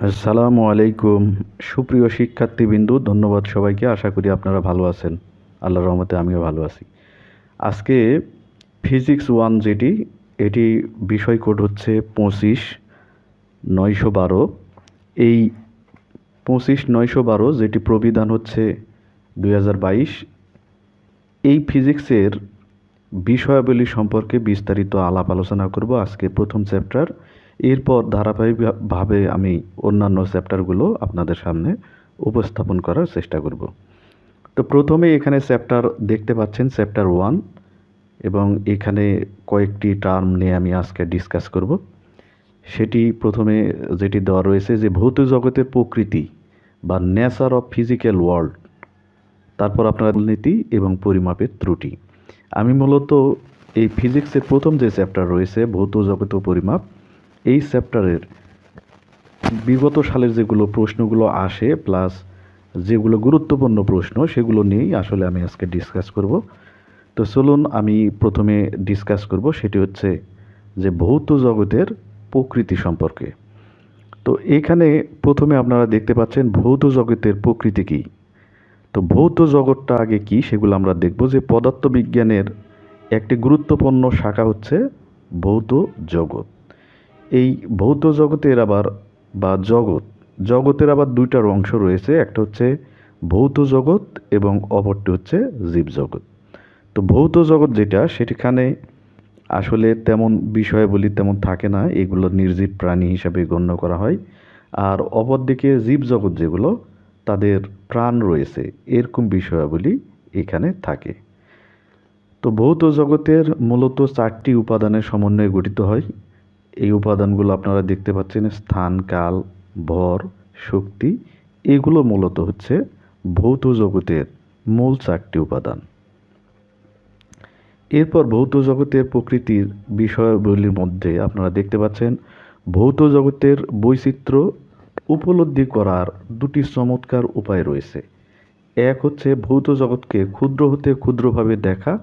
আসসালামু আলাইকুম। সুপ্রিয় শিক্ষার্থীবৃন্দু, ধন্যবাদ সবাইকে। আশা করি আপনারা ভালো আছেন। আল্লাহর রহমতে আমিও ভালো আছি। আজকে ফিজিক্স ওয়ান যেটি, এটি বিষয় কোড হচ্ছে পঁচিশ নয়শো বারো। এই পঁচিশ নয়শো বারো যেটি প্রবিধান হচ্ছে দুই হাজার বাইশ। এই ফিজিক্সের বিষয়াবলী সম্পর্কে বিস্তারিত আলাপ আলোচনা করব আজকে প্রথম চ্যাপ্টার। এরপর ধারাবাহিকভাবে আমি অন্যান্য চ্যাপ্টারগুলো আপনাদের সামনে উপস্থাপন করার চেষ্টা করব। তো প্রথমে এখানে চ্যাপ্টার দেখতে পাচ্ছেন, চ্যাপ্টার ওয়ান, এবং এখানে কয়েকটি টার্ম নিয়ে আমি আজকে ডিসকাস করব। সেটি প্রথমে যেটি দেওয়া রয়েছে যে ভৌত জগতের প্রকৃতি বা নেচার অফ ফিজিক্যাল ওয়ার্ল্ড, তারপর আপনার নীতি এবং পরিমাপের ত্রুটি। আমি মূলত এই ফিজিক্সের প্রথম যে চ্যাপ্টার রয়েছে, ভৌত জগত পরিমাপ এই চ্যাপ্টারের বিগত সালের যেগুলো প্রশ্নগুলো আসে, প্লাস যেগুলো গুরুত্বপূর্ণ প্রশ্ন, সেগুলো নিয়েই আসলে আমি আজকে ডিসকাস করব। তো চলুন আমি প্রথমে ডিসকাস করব, সেটি হচ্ছে যে ভৌত জগতের প্রকৃতি সম্পর্কে। তো এখানে প্রথমে আপনারা দেখতে পাচ্ছেন ভৌত জগতের প্রকৃতি কী। তো ভৌত জগৎটা আগে কি সেগুলো আমরা দেখব যে পদার্থবিজ্ঞানের একটি গুরুত্বপূর্ণ শাখা হচ্ছে ভৌত জগৎ। এই ভৌত জগতের আবার বা জগৎ, জগতের আবার দুইটার অংশ রয়েছে, একটা হচ্ছে ভৌত জগৎ এবং অপরটি হচ্ছে জীবজগৎ তো ভৌত জগৎ যেটা সেখানে আসলে তেমন বিষয়াবলী তেমন থাকে না, এগুলো নির্জীব প্রাণী হিসাবে গণ্য করা হয়। আর অপরদিকে জীবজগৎ যেগুলো, তাদের প্রাণ রয়েছে, এরকম বিষয়াবলী এখানে থাকে। তো ভৌত জগতের মূলত চারটি উপাদানের সমন্বয়ে গঠিত হয়। এই উপাদানগুলো আপনারা দেখতে পাচ্ছেন, স্থান, কাল, ভর, শক্তি, এগুলো মূলত হচ্ছে ভৌত জগতের মূল চারটি উপাদান। এরপর ভৌত জগতের প্রকৃতির বিষয়গুলির মধ্যে আপনারা দেখতে পাচ্ছেন, ভৌত জগতের বৈচিত্র্য উপলব্ধি করার দুটি চমৎকার উপায় রয়েছে। এক হচ্ছে ভৌত জগৎকে ক্ষুদ্র হতে ক্ষুদ্রভাবে দেখা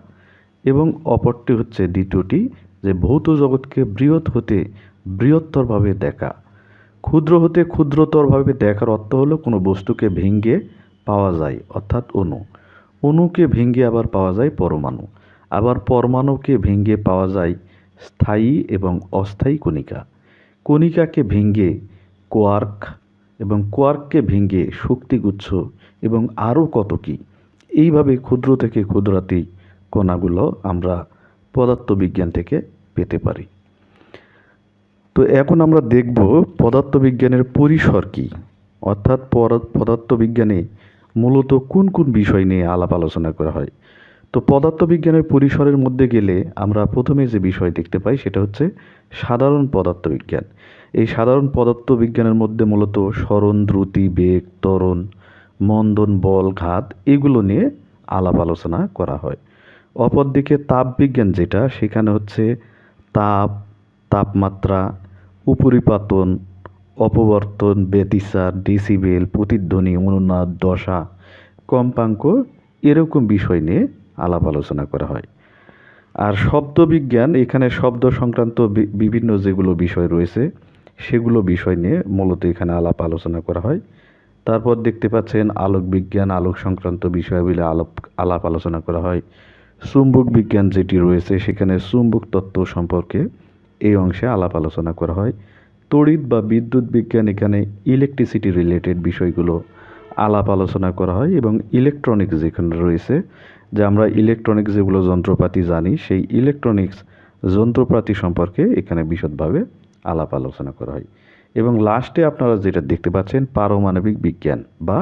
এবং অপরটি হচ্ছে দ্বিতীয়টি যে ভৌত জগৎকে বৃহৎ হতে বৃহত্তরভাবে দেখা। ক্ষুদ্র হতে ক্ষুদ্রতরভাবে দেখার অর্থ হলো কোনো বস্তুকে ভেঙ্গে পাওয়া যায়, অর্থাৎ অণু। অণুকে ভেঙ্গে আবার পাওয়া যায় পরমাণু। আবার পরমাণুকে ভেঙ্গে পাওয়া যায় স্থায়ী এবং অস্থায়ী কণিকা। কণিকাকে ভেঙ্গে কোয়ার্ক এবং কোয়ার্ককে ভেঙ্গে শক্তিগুচ্ছ এবং আরও কত কী। এইভাবে ক্ষুদ্র থেকে ক্ষুদ্রাতি কণাগুলো আমরা পদার্থবিজ্ঞান থেকে পেতে পারি। তো এখন আমরা দেখব পদার্থবিজ্ঞানের পরিসর কী। অর্থাৎ পদার্থবিজ্ঞানে মূলত কোন কোন বিষয় নিয়ে আলাপ আলোচনা করা হয়। তো পদার্থবিজ্ঞানের পরিসরের মধ্যে গেলে আমরা প্রথমে যে বিষয় দেখতে পাই সেটা হচ্ছে সাধারণ পদার্থবিজ্ঞান। এই সাধারণ পদার্থবিজ্ঞানের মধ্যে মূলত স্মরণ দ্রুতি, বেগ, ত্বরণ, মন্দন, বল, ঘাত এগুলো নিয়ে আলাপ আলোচনা করা হয়। অপরদিকে তাপবিজ্ঞান যেটা, সেখানে হচ্ছে তাপ, তাপমাত্রা, উপরিপাতন, অপবর্তন ব্যতিসার ডিসিবেল, প্রতিধ্বনি, অনুনাদ, দশা, কম্পাঙ্ক এরকম বিষয় নিয়ে আলাপ আলোচনা করা হয়। আর শব্দবিজ্ঞান, এখানে শব্দ সংক্রান্ত বিভিন্ন যেগুলো বিষয় রয়েছে, সেগুলো বিষয় নিয়ে মূলত এখানে আলাপ আলোচনা করা হয়। তারপর দেখতে পাচ্ছেন আলোক বিজ্ঞান আলোক সংক্রান্ত বিষয়গুলি আলাপ আলাপ আলোচনা করা হয়। চুম্বক বিজ্ঞান যেটি রয়েছে, সেখানে চুম্বক তত্ত্ব সম্পর্কে এই অংশে আলাপ আলোচনা করা হয়। তড়িৎ বা বিদ্যুৎ বিজ্ঞান এখানে ইলেকট্রিসিটি রিলেটেড বিষয়গুলো আলাপ আলোচনা করা হয় এবং ইলেকট্রনিক্স যেখানে রয়েছে, যে আমরা ইলেকট্রনিক্স যেগুলো যন্ত্রপাতি জানি, সেই ইলেকট্রনিক্স যন্ত্রপাতি সম্পর্কে এখানে বিশদভাবে আলাপ আলোচনা করা হয়। এবং লাস্টে আপনারা যেটা দেখতে পাচ্ছেন, পারমাণবিক বিজ্ঞান বা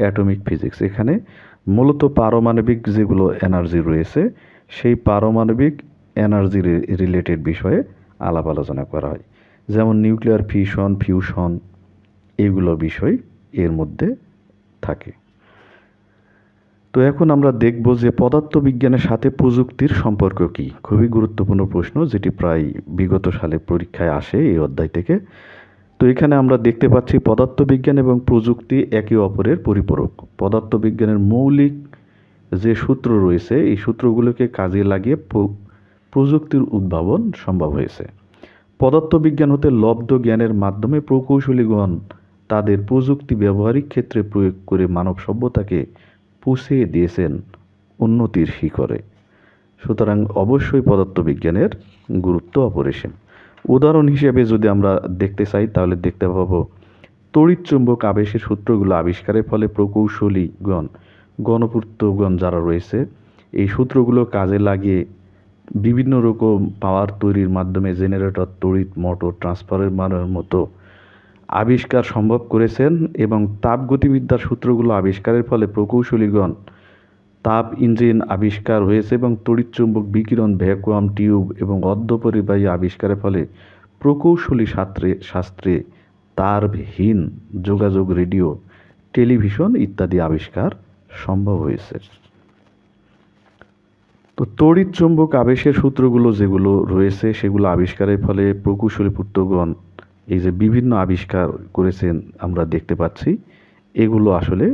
অ্যাটমিক ফিজিক্স এখানে মূলত পারমাণবিক যেগুলো এনার্জি রয়েছে, সেই পারমাণবিক এনার্জি রিলেটেড বিষয়ে আলাপ আলোচনা করা হয়। যেমন নিউক্লিয়ার ফিউশন ফিউশন এগুলো বিষয় এর মধ্যে থাকে। তো এখন আমরা দেখব যে পদার্থবিজ্ঞানের সাথে প্রযুক্তির সম্পর্ক কি। খুবই গুরুত্বপূর্ণ প্রশ্ন, যেটি প্রায় বিগত সালে পরীক্ষায় আসে এই অধ্যায় থেকে। তো এখানে আমরা দেখতে পাচ্ছি পদার্থবিজ্ঞান এবং প্রযুক্তি একে অপরের পরিপূরক। পদার্থবিজ্ঞানের মৌলিক যে সূত্র রয়েছে, এই সূত্রগুলোকে কাজে লাগিয়ে প্রযুক্তির উদ্ভাবন সম্ভব হয়েছে। পদার্থবিজ্ঞান হতে লব্ধ জ্ঞানের মাধ্যমে প্রকৌশলীগণ তাদের প্রযুক্তি ব্যবহারিক ক্ষেত্রে প্রয়োগ করে মানব সভ্যতাকে পুষিয়ে দিয়েছেন উন্নতির শিখরে। সুতরাং অবশ্যই পদার্থবিজ্ঞানের গুরুত্ব অপরিসীম। উদাহরণ হিসেবে যদি আমরা দেখতে চাই, তাহলে দেখতে পাবো, তড়িৎচুম্বক আবেশের সূত্রগুলো আবিষ্কারের ফলে প্রকৌশলীগণ, গণপূর্তগণ যারা রয়েছে, এই সূত্রগুলো কাজে লাগিয়ে বিভিন্ন রকম পাওয়ার তৈরির মাধ্যমে জেনারেটর তড়িৎ মোটর ট্রান্সফরমারের মতো আবিষ্কার সম্ভব করেছেন এবং তাপগতিবিদ্যার সূত্রগুলো আবিষ্কারের ফলে প্রকৌশলীগণ তাপ ইঞ্জিন আবিষ্কার হয়েছে এবং তড়িৎচুম্বক বিকিরণ ভ্যাকুয়াম টিউব এবং অর্ধপরিবাহী আবিষ্কারের ফলে প্রকৌশলী শাস্ত্রে শাস্ত্রে তারহীন যোগাযোগ রেডিও, টেলিভিশন ইত্যাদি আবিষ্কার সম্ভব হয়েছে। তো তড়িৎ চুম্বক আবেশের সূত্রগুলো যেগুলো রয়েছে, সেগুলো আবিষ্কারের ফলে প্রকৌশলী পুত্রগণ এই যে বিভিন্ন আবিষ্কার করেছেন আমরা দেখতে পাচ্ছি। এগুলো আসলে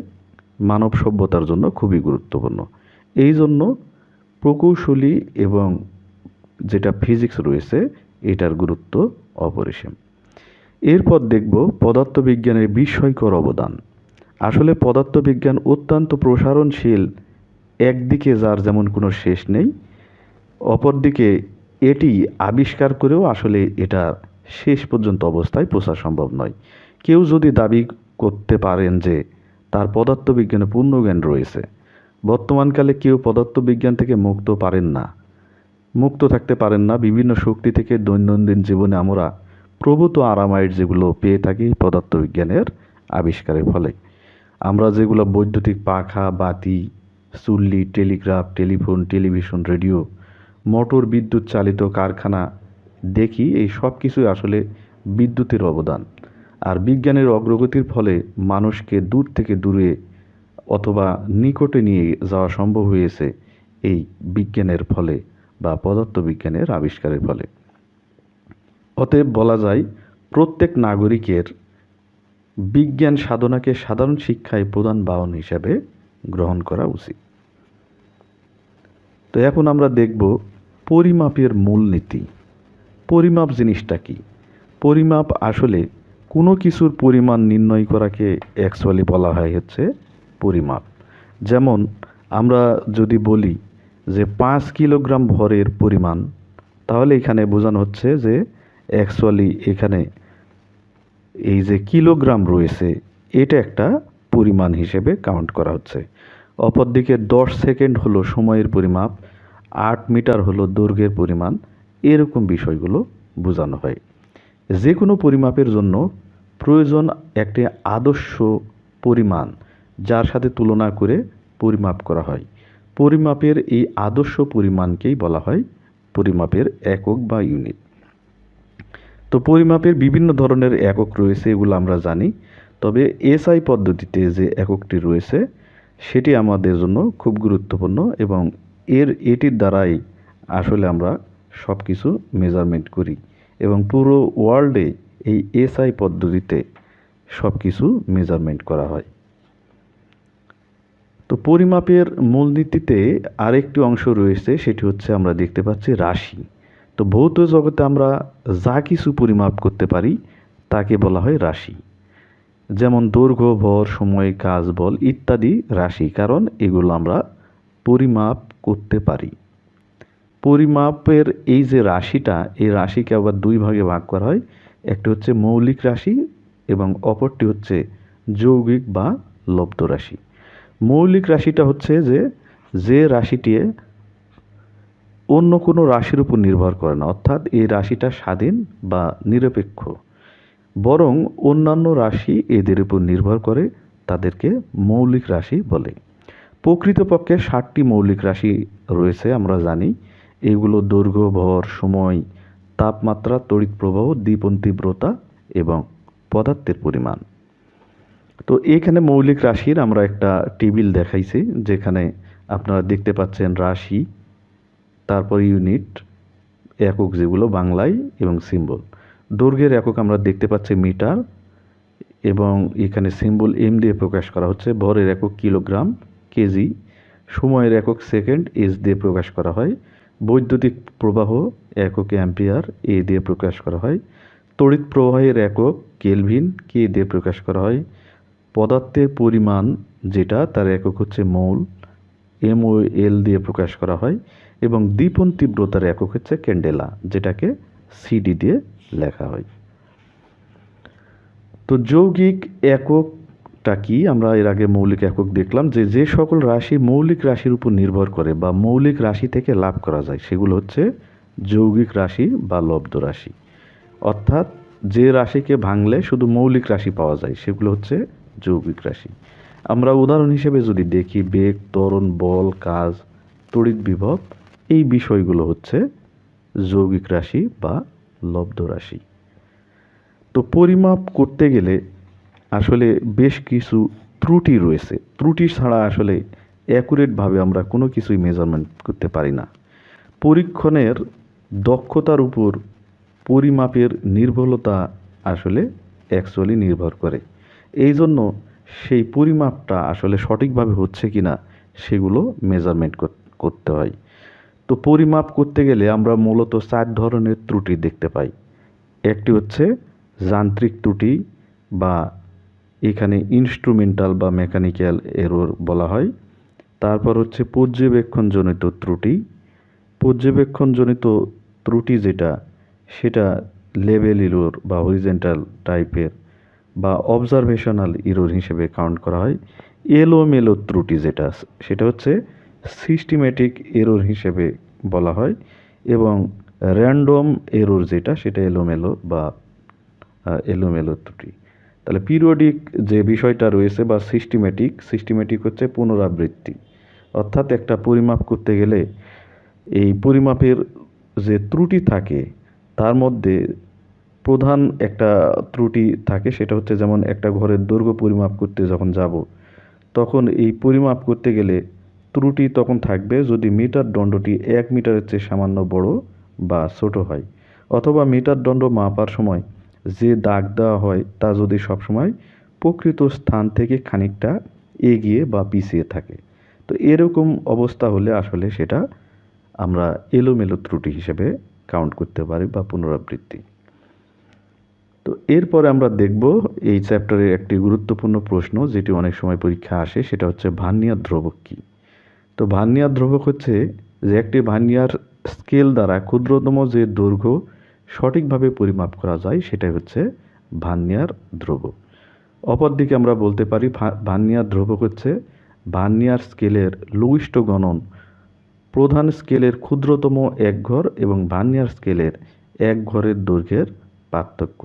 মানব সভ্যতার জন্য খুবই গুরুত্বপূর্ণ। এই জন্য প্রকৌশলী এবং যেটা ফিজিক্স রয়েছে, এটার গুরুত্ব অপরিসীম। এরপর দেখব পদার্থবিজ্ঞানের বিস্ময়কর অবদান। আসলে পদার্থবিজ্ঞান অত্যন্ত প্রসারণশীল, একদিকে যার যেমন কোনো শেষ নেই, অপরদিকে এটি আবিষ্কার করেও আসলে এটা শেষ পর্যন্ত অবস্থায় পৌঁছা সম্ভব নয়। কেউ যদি দাবি করতে পারেন যে তার পদার্থবিজ্ঞানে পূর্ণ জ্ঞান রয়েছে। বর্তমানকালে কেউ পদার্থবিজ্ঞান থেকে মুক্ত পারেন না। মুক্ত থাকতে পারেন না। বিভিন্ন শক্তি থেকে দৈনন্দিন জীবনে আমরা প্রভূত আরামাইট যেগুলো পেয়ে থাকি পদার্থবিজ্ঞানের আবিষ্কারের ফলে। আমরা যেগুলো বৈদ্যুতিক পাখা, বাতি, চুল্লি, telegraph, telephone, television, radio, motor বিদ্যুৎ চালিত কারখানা দেখি, এই সব কিছুই আসলে বিদ্যুতের অবদান। আর বিজ্ঞানের অগ্রগতির ফলে মানুষকে দূর থেকে দূরে অথবা নিকটে নিয়ে যাওয়া সম্ভব হয়েছে এই বিজ্ঞানের ফলে বা পদার্থবিজ্ঞানের আবিষ্কারের ফলে। অতএব বলা যায়, প্রত্যেক নাগরিকের বিজ্ঞান সাধনাকে সাধারণ শিক্ষায় প্রধান বাহন হিসাবে গ্রহণ করা উচিত। তো এখন আমরা দেখব পরিমাপের মূলনীতি। পরিমাপ জিনিসটা কি? পরিমাপ আসলে কোনো কিছুর পরিমাণ নির্ণয় করাকে অ্যাকচুয়ালি বলা হয় হচ্ছে পরিমাপ। যেমন আমরা যদি বলি যে পাঁচ কিলোগ্রাম ভরের পরিমাণ, তাহলে এখানে বোঝানো হচ্ছে যে অ্যাকচুয়ালি এখানে এই যে কিলোগ্রাম রয়েছে, এটা একটা পরিমাণ হিসেবে কাউন্ট করা হচ্ছে। অপরদিকে দশ সেকেন্ড হলো সময়ের পরিমাপ, আট মিটার হলো দৈর্ঘ্যের পরিমাণ, এরকম বিষয়গুলো বোঝানো হয়। যে কোনো পরিমাপের জন্য প্রয়োজন একটি আদর্শ পরিমাণ, যার সাথে তুলনা করে পরিমাপ করা হয়। পরিমাপের এই আদর্শ পরিমাণকেই বলা হয় পরিমাপের একক বা ইউনিট। তো পরিমাপের বিভিন্ন ধরনের একক রয়েছে, এগুলো আমরা জানি। তবে এসআই পদ্ধতিতে যে এককটি রয়েছে, সেটি আমাদের জন্য খুব গুরুত্বপূর্ণ এবং এর, এটির দ্বারাই আসলে আমরা সব কিছু মেজারমেন্ট করি। এবং পুরো ওয়ার্ল্ডে এই এসআই পদ্ধতিতে সব কিছু মেজারমেন্ট করা হয়। তো পরিমাপের মূলনীতিতে আরেকটি অংশ রয়েছে, সেটি হচ্ছে আমরা দেখতে পাচ্ছি রাশি। তো ভৌত জগতে আমরা যা কিছু পরিমাপ করতে পারি, তাকে বলা হয় রাশি। যেমন দৈর্ঘ্য, ভর, সময়, কাজ, বল ইত্যাদি রাশি, কারণ এগুলো আমরা পরিমাপ করতে পারি। পরিমাপের এই যে রাশিটা, এই রাশিকে আবার দুই ভাগে ভাগ করা হয়। একটি হচ্ছে মৌলিক রাশি এবং অপরটি হচ্ছে যৌগিক বা লব্ধ রাশি। মৌলিক রাশিটা হচ্ছে যে যে রাশিটি অন্য কোনো রাশির উপর নির্ভর করে না, অর্থাৎ এই রাশিটা স্বাধীন বা নিরপেক্ষ। বরং অন্যান্য রাশি এদের উপর নির্ভর করে, তাদেরকে মৌলিক রাশি বলে। প্রকৃতপক্ষে ষাটটি মৌলিক রাশি রয়েছে, আমরা জানি। এগুলো দৈর্ঘ্য ভর সময়, তাপমাত্রা, তড়িৎ প্রবাহ, দ্বীপন তীব্রতা এবং পদার্থের পরিমাণ। তো এখানে মৌলিক রাশির আমরা একটা টেবিল দেখাইছি, যেখানে আপনারা দেখতে পাচ্ছেন রাশি, তারপর ইউনিট, একক যেগুলো বাংলায় এবং সিম্বল। দৈর্ঘ্যের একক আমরা দেখতে পাচ্ছি মিটার এবং এখানে সিম্বল এম দিয়ে প্রকাশ করা হচ্ছে, ভরের একক কিলোগ্রাম কেজি, সময়ের একক সেকেন্ড এস দিয়ে প্রকাশ করা হয়। বৈদ্যুতিক প্রবাহ একক অ্যাম্পিয়ার এ দিয়ে প্রকাশ করা হয়। তড়িৎ প্রবাহের একক কেলভিন কে দিয়ে প্রকাশ করা হয়। পদার্থের পরিমাণ যেটা, তার একক হচ্ছে মৌল এম ও এল দিয়ে প্রকাশ করা হয় এবং দীপন তীব্রতার একক হচ্ছে ক্যান্ডেলা, যেটাকে সিডি দিয়ে লেখা হয়। তো যৌগিক এককটা কি? আমরা এর আগে মৌলিক একক দেখলাম যে যে সকল রাশি মৌলিক রাশির উপর নির্ভর করে বা মৌলিক রাশি থেকে লাভ করা যায়, সেগুলো হচ্ছে যৌগিক রাশি বা লব্ধ রাশি। অর্থাৎ যে রাশিকে ভাঙলে শুধু মৌলিক রাশি পাওয়া যায়, সেগুলো হচ্ছে যৌগিক রাশি। আমরা উদাহরণ হিসেবে যদি দেখি, বেগ তরণ বল, কাজ, তড়িৎ বিভব, এই বিষয়গুলো হচ্ছে যৌগিক রাশি বা লব্ধ রাশি। তো পরিমাপ করতে গেলে আসলে বেশ কিছু ত্রুটি রয়েছে। ত্রুটি ছাড়া আসলে অ্যাকুরেটভাবে আমরা কোনো কিছুই মেজারমেন্ট করতে পারি না। পরীক্ষণের দক্ষতার উপর পরিমাপের নির্ভুলতা আসলে অ্যাকচুয়ালি নির্ভর করে। এই জন্য সেই পরিমাপটা আসলে সঠিকভাবে হচ্ছে কি না সেগুলো মেজারমেন্ট করতে হয়। তো পরিমাপ করতে গেলে আমরা মূলত চার ধরনের ত্রুটি দেখতে পাই। একটি হচ্ছে যান্ত্রিক ত্রুটি বা এখানে ইনস্ট্রুমেন্টাল বা মেকানিক্যাল এরর বলা হয়। তারপর হচ্ছে পর্যবেক্ষণজনিত ত্রুটি। পর্যবেক্ষণজনিত ত্রুটি যেটা, সেটা লেভেল ইরোর বা হরিজেন্টাল টাইপের বা অবজারভেশনাল ইরোর হিসেবে কাউন্ট করা হয়। এলোমেলো ত্রুটি যেটা, সেটা হচ্ছে সিস্টেমেটিক এরর হিসেবে বলা হয় এবং র্যান্ডম এরর যেটা, সেটা এলোমেলো বা এলোমেলো ত্রুটি। তাহলে পিরিয়ডিক যে বিষয়টা রয়েছে বা সিস্টেমেটিক সিস্টেমেটিক হচ্ছে পুনরাবৃত্তি। অর্থাৎ একটা পরিমাপ করতে গেলে এই পরিমাপের যে ত্রুটি থাকে, তার মধ্যে প্রধান একটা ত্রুটি থাকে সেটা হচ্ছে যেমন একটা ঘরের দৈর্ঘ্য পরিমাপ করতে যখন যাব, তখন এই পরিমাপ করতে গেলে ত্রুটি তখন থাকবে যদি মিটার দণ্ডটি এক মিটারের চেয়ে সামান্য বড় বা ছোট হয়, অথবা মিটার দণ্ড মাপার সময় যে দাগ দেওয়া হয় তা যদি সবসময় প্রকৃত স্থান থেকে খানিকটা এগিয়ে বা পিছিয়ে থাকে। তো এরকম অবস্থা হলে আসলে সেটা আমরা এলোমেলো ত্রুটি হিসেবে কাউন্ট করতে পারি বা পুনরাবৃত্তি। তো এরপরে আমরা দেখব এই চ্যাপ্টারের একটি গুরুত্বপূর্ণ প্রশ্ন যেটি অনেক সময় পরীক্ষা আসে, সেটা হচ্ছে ভান্নিয়ার ধ্রুবক কী? তো ভান্নিয়ার ধ্রুবক হচ্ছে যে একটি ভান্নিয়ার স্কেল দ্বারা ক্ষুদ্রতম যে দৈর্ঘ্য সঠিকভাবে পরিমাপ করা যায় সেটাই হচ্ছে ভান্নিয়ার ধ্রুবক অপরদিকে আমরা বলতে পারি ভান্নিয়ার ধ্রুবক হচ্ছে ভান্নিয়ার স্কেলের লঘিষ্ঠ গণন। প্রধান স্কেলের ক্ষুদ্রতম এক ঘর এবং ভান্নিয়ার স্কেলের এক ঘরের দৈর্ঘ্যের পার্থক্য।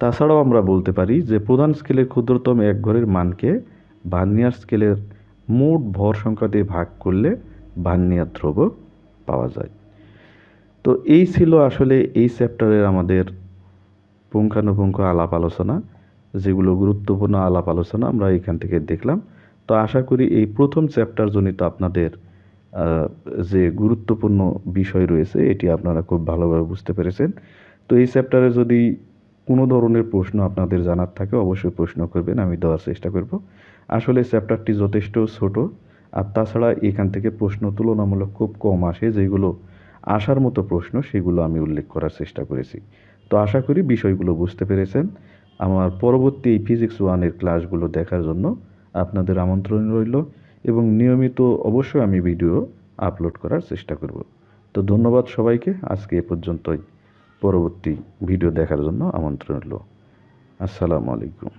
তাছাড়াও আমরা বলতে পারি যে প্রধান স্কেলের ক্ষুদ্রতম এক ঘরের মানকে ভার্নিয়ার স্কেলের মোট ভর সংখ্যা দিয়ে ভাগ করলে ভার্নিয়ার ধ্রুবক পাওয়া যায়। তো এই ছিল আসলে এই চ্যাপ্টারের আমাদের পুঙ্খানুপুঙ্খ আলাপ আলোচনা, যেগুলো গুরুত্বপূর্ণ আলাপ আলোচনা আমরা এখান থেকে দেখলাম। তো আশা করি এই প্রথম চ্যাপ্টার জনিত আপনাদের যে গুরুত্বপূর্ণ বিষয় রয়েছে, এটি আপনারা খুব ভালোভাবে বুঝতে পেরেছেন। তো এই চ্যাপ্টারে যদি কোনো ধরনের প্রশ্ন আপনাদের জানার থাকে, অবশ্যই প্রশ্ন করবেন, আমি দেওয়ার চেষ্টা করব। আসলে চ্যাপ্টারটি যথেষ্ট ছোট, আর তাছাড়া এখান থেকে প্রশ্ন তুলনামূলক খুব কম আসে, যেগুলো আসার মতো প্রশ্ন সেগুলো আমি উল্লেখ করার চেষ্টা করেছি। তো আশা করি বিষয়গুলো বুঝতে পেরেছেন। আমার পরবর্তী এই ফিজিক্স ওয়ানের ক্লাসগুলো দেখার জন্য আপনাদের আমন্ত্রণ রইল এবং নিয়মিত অবশ্যই আমি ভিডিও আপলোড করার চেষ্টা করব। তো ধন্যবাদ সবাইকে। আজকে এ পর্যন্তই। পরবর্তী ভিডিও দেখার জন্য আমন্ত্রণ রইল। আসসালামু আলাইকুম।